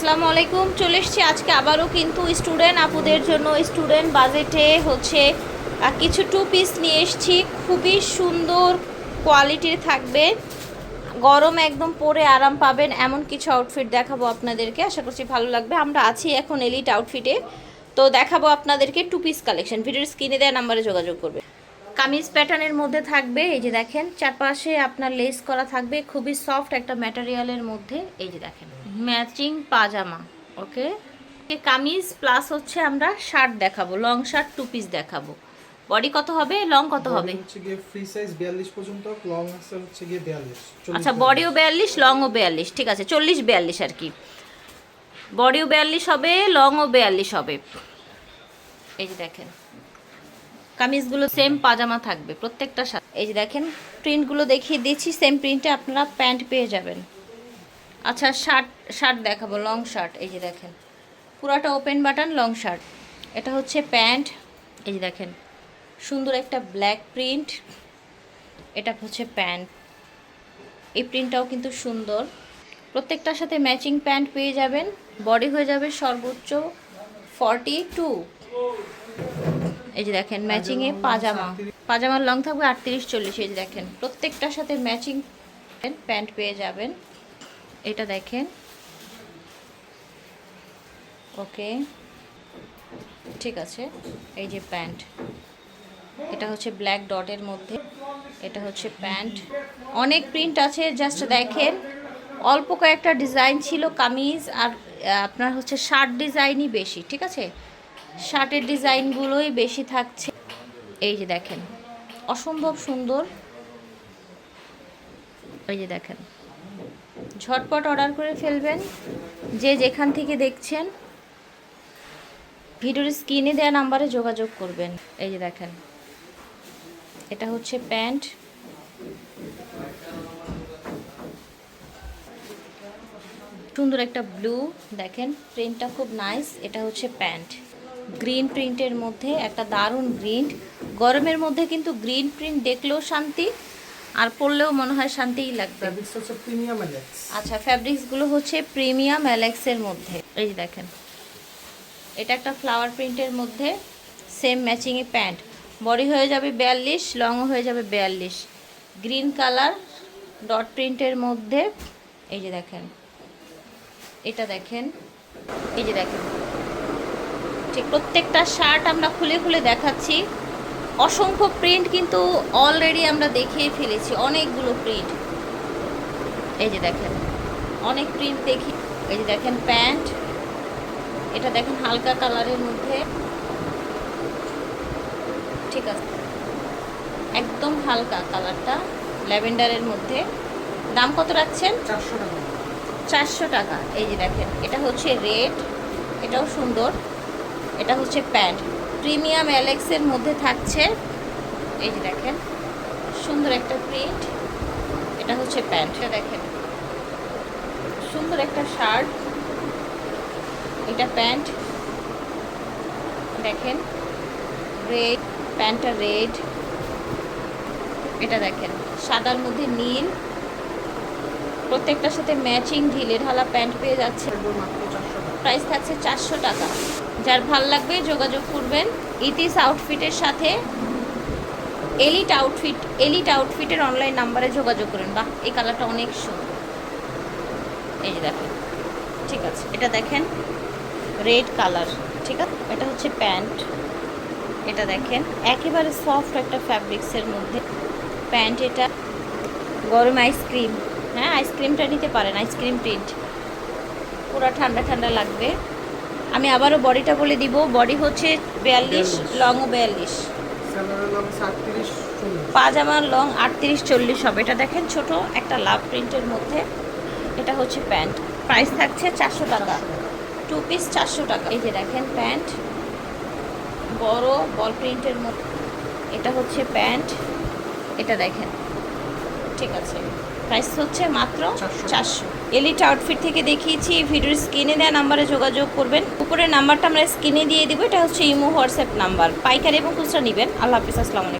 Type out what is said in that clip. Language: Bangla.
আসসালামু আলাইকুম। চলে এসেছি আজকে আবারও কিন্তু স্টুডেন্ট আপুদের জন্য। স্টুডেন্ট বাজেটে হচ্ছে কিছু টু পিস নিয়ে এসেছি। খুবই সুন্দর কোয়ালিটির থাকবে। গরম একদম পরে আরাম পাবেন। এমন কিছু আউটফিট দেখাবো আপনাদেরকে। আশা করছি ভালো লাগবে। আমরা আছি এখন এলিট আউটফিটে তো দেখাবো আপনাদেরকে টু পিস কালেকশন ভিডিওর স্ক্রিনে দেওয়া নাম্বারে যোগাযোগ করবে কামিজ প্যাটার্নের মধ্যে থাকবে। এই যে দেখেন, চারপাশে আপনার লেস করা থাকবে। খুবই সফট একটা ম্যাটেরিয়ালের মধ্যে। এই যে দেখেন। ম্যাচিং পাজামা ওকে? কামিজ প্লাস হচ্ছে আমরা শার্ট দেখাবো লং শার্ট টু পিস দেখাবো। বডি কত হবে? লং কত হবে? হচ্ছে গিয়ে ফ্রি সাইজ 42 পর্যন্ত লং আছে হচ্ছে গিয়ে 42 আচ্ছা বডিও বিয়াল্লিশ লংও বিয়াল্লিশ ঠিক আছে চল্লিশ বিয়াল্লিশ আর কি। বডিও বিয়াল্লিশ হবে লংও বিয়াল্লিশ হবে। এই যে দেখেন কামিজগুলো সেম পাজামা থাকবে প্রত্যেকটা সাথে। এই যে দেখেন প্রিন্টগুলো দেখিয়ে দিচ্ছি সেম প্রিন্টে আপনারা প্যান্ট পেয়ে যাবেন। আচ্ছা শার্ট শার্ট দেখাবো লং শার্ট এই যে দেখেন। পুরাটা ওপেন বাটন লং শার্ট এটা হচ্ছে প্যান্ট এই যে দেখেন। সুন্দর একটা ব্ল্যাক প্রিন্ট এটা হচ্ছে প্যান্ট। এই প্রিন্টটাও কিন্তু সুন্দর। প্রত্যেকটার সাথে ম্যাচিং প্যান্ট পেয়ে যাবেন। বডি হয়ে যাবে সর্বোচ্চ ফর্টি টু এই যে দেখেন ম্যাচিংয়ে পাজামা। পাজামার লং থাকবে আটত্রিশ চল্লিশ। এই যে দেখেন প্রত্যেকটার সাথে ম্যাচিং প্যান্ট পেয়ে যাবেন। এটা দেখেন। ওকে। ঠিক আছে। এই যে প্যান্ট। এটা হচ্ছে ব্ল্যাক ডটের মধ্যে। এটা হচ্ছে প্যান্ট। অনেক প্রিন্ট আছে, জাস্ট দেখেন। অল্প কয়েকটা ডিজাইন ছিল কামিজ আর আপনার হচ্ছে শার্ট ডিজাইনই বেশি, ঠিক আছে? শার্টের ডিজাইনগুলোই বেশি থাকছে। এই যে দেখেন। অসম্ভব সুন্দর। এই যে দেখেন। ঝটপট অর্ডার করে ফেলবেন। যে যেখান থেকে দেখছেন, ভিডিওর স্ক্রিনে দেওয়া নাম্বারে যোগাযোগ করবেন। এই যে দেখেন, এটা হচ্ছে প্যান্ট। সুন্দর একটা ব্লু, দেখেন, প্রিন্টটা খুব নাইস, এটা হচ্ছে প্যান্ট। গ্রিন প্রিন্টের মধ্যে একটা দারুণ গ্রিন গরমের মধ্যে কিন্তু গ্রিন প্রিন্ট দেখলেও শান্তি আর পরলেও মনে হয় শান্তিই লাগবে। ফ্যাব্রিক্স হচ্ছে প্রিমিয়াম এলেক্স আচ্ছা ফ্যাব্রিক্সগুলো হচ্ছে প্রিমিয়াম অ্যালেক্সের মধ্যে। এই যে দেখেন। এটা একটা ফ্লাওয়ার প্রিন্টের মধ্যে সেম ম্যাচিংয়ে প্যান্ট বডি হয়ে যাবে বিয়াল্লিশ লংও হয়ে যাবে বিয়াল্লিশ। গ্রিন কালার ডট প্রিন্টের মধ্যে এই যে দেখেন। এটা দেখেন। এই যে দেখেন। ঠিক প্রত্যেকটা শার্ট আমরা খুলে খুলে দেখাচ্ছি। অসংখ্য প্রিন্ট কিন্তু অলরেডি আমরা দেখিয়ে ফেলেছি অনেকগুলো প্রিন্ট এই যে দেখেন অনেক প্রিন্ট দেখি। এই যে দেখেন প্যান্ট এটা দেখেন হালকা কালারের মধ্যে। ঠিক আছে। একদম হালকা কালারটা ল্যাভেন্ডারের মধ্যে। দাম কত রাখছেন? 400 টাকা। চারশো টাকা। এই যে দেখেন এটা হচ্ছে রেড এটাও সুন্দর। এটা হচ্ছে প্যান্ট প্রিমিয়াম অ্যালেক্সের মধ্যে থাকছে। এই যে দেখেন সুন্দর একটা প্রিন্ট। এটা হচ্ছে প্যান্ট। এটা দেখেন। সুন্দর একটা শার্ট। এটা প্যান্ট। দেখেন রেড প্যান্টটা রেড এটা দেখেন সাদার মধ্যে নীল। প্রত্যেকটার সাথে ম্যাচিং ঢিলে ঢালা প্যান্ট পেয়ে যাচ্ছে। এগুলো মাত্র 400 প্রাইস থাকছে চারশো টাকা। যার ভালো লাগবে যোগাযোগ করবেন। ইতিস আউটফিটের সাথে এলিট আউটফিট এলিট আউটফিটের অনলাইন নাম্বারে যোগাযোগ করেন। বাহ, এই কালারটা অনেক সুন্দর। এই যে দেখেন, ঠিক আছে, এটা দেখেন রেড কালার ঠিক আছে, এটা হচ্ছে প্যান্ট। এটা দেখেন, একেবারে সফট একটা ফ্যাব্রিক্সের মধ্যে প্যান্ট এটা। গরম আইসক্রিম হ্যাঁ আইসক্রিমটা নিতে পারেন আইসক্রিম প্রিন্ট পুরো ঠান্ডা ঠান্ডা লাগবে। আমি আবারও বডিটা বলে দিব। বডি হচ্ছে বিয়াল্লিশ 42 লংও বিয়াল্লিশ। স্যালোয়ারের লং 38 40 পাজামার লং আটত্রিশ চল্লিশ হবে। এটা দেখেন ছোট একটা লাভ প্রিন্টের মধ্যে। এটা হচ্ছে প্যান্ট। প্রাইস থাকছে চারশো টাকা। টু পিস চারশো টাকা। এই যে দেখেন প্যান্ট। বড় বল প্রিন্টের মধ্যে। এটা হচ্ছে প্যান্ট। এটা দেখেন। ঠিক আছে। প্রাইস হচ্ছে মাত্র 400 চারশো। এলিট আউটফিট থেকে দেখিয়েছি ভিডিওর স্ক্রিনে দেওয়া নাম্বারে যোগাযোগ করবেন। উপরের নাম্বারটা আমরা স্ক্রিনে দিয়ে দিব, এটা হচ্ছে ইমো, হোয়াটসঅ্যাপ নাম্বার। পাইকারি এবং খুচরা নেবেন। আল্লাহ হাফিজ, আসসালামু আলাইকুম।